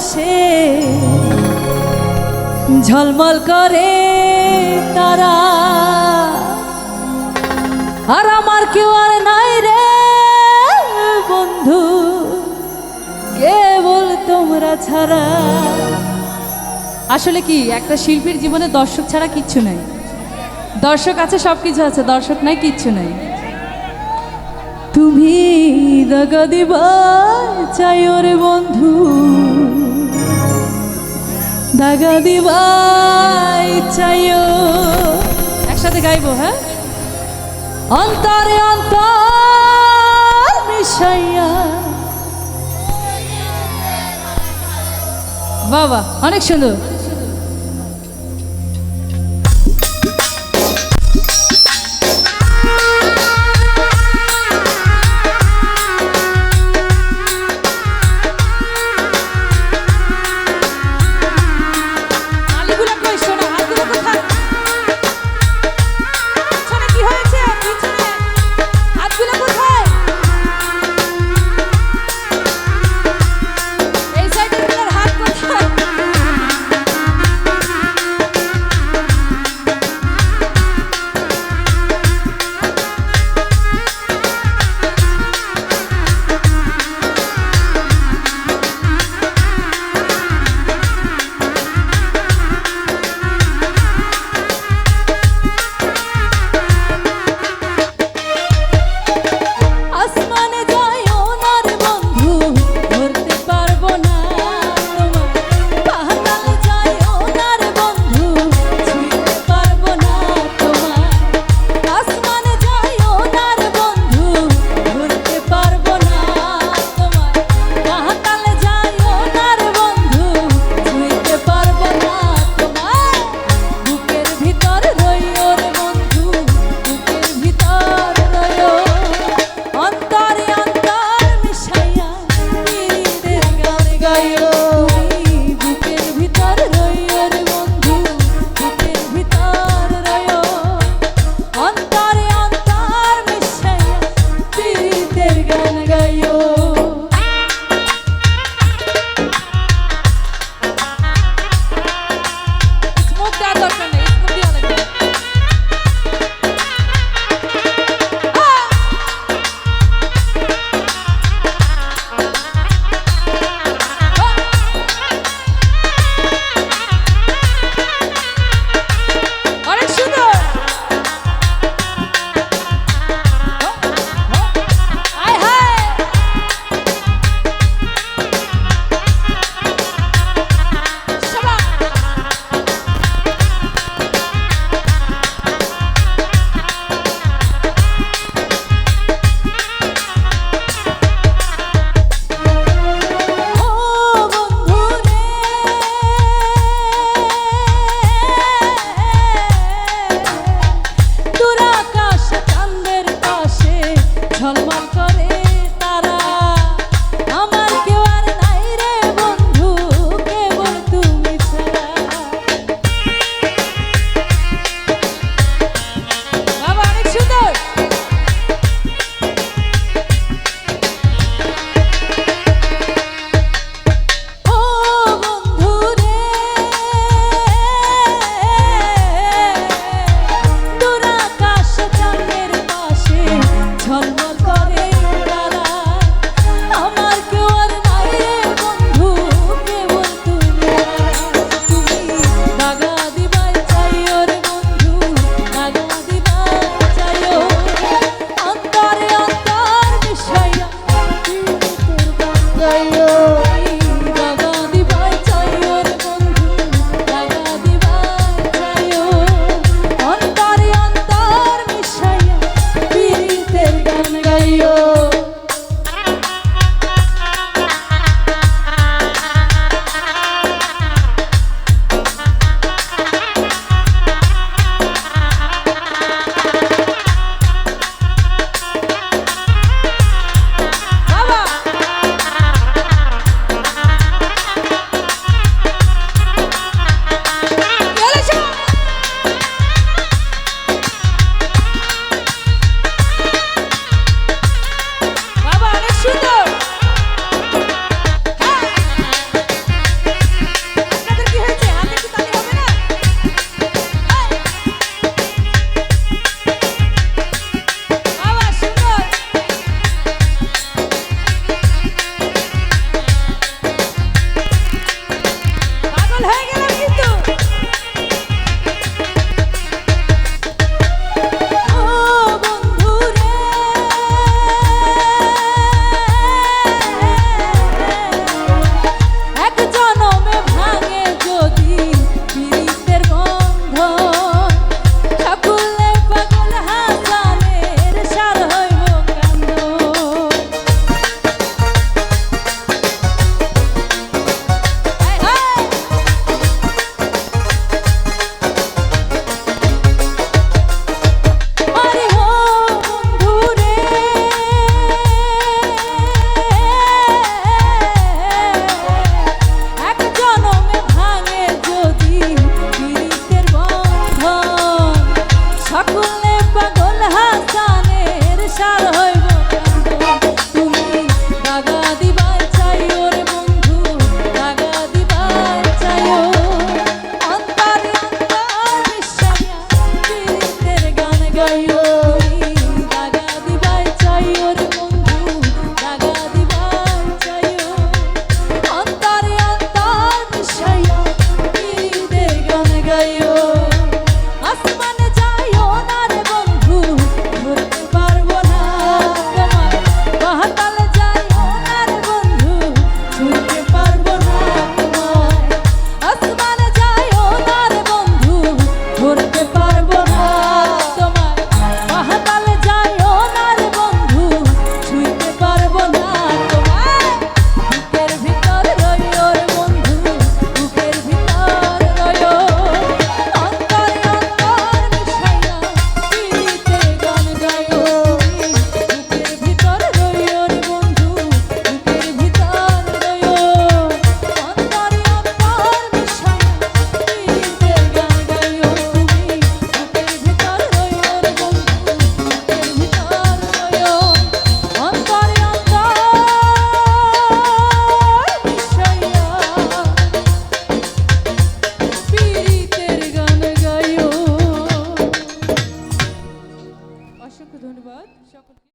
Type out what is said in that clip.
আকাশে ঝলমল করে তারা। আর আমার কেউ আর নাই রে বন্ধু। কেবল তোমরা ছাড়া। আসলে কি, একটা শিল্পীর জীবনে দর্শক ছাড়া কিচ্ছু নাই। দর্শক আছে সব কিছু আছে, দর্শক নাই, কিচ্ছু নাই। তুমি দাগা দিবা, চাই ওরে বন্ধু। দাগা দিবাই চাইও। একসাথে গাইবো হ্যাঁ? অন্তরে অন্তর মিশাইয়া। বাবা অনেক সুন্দর।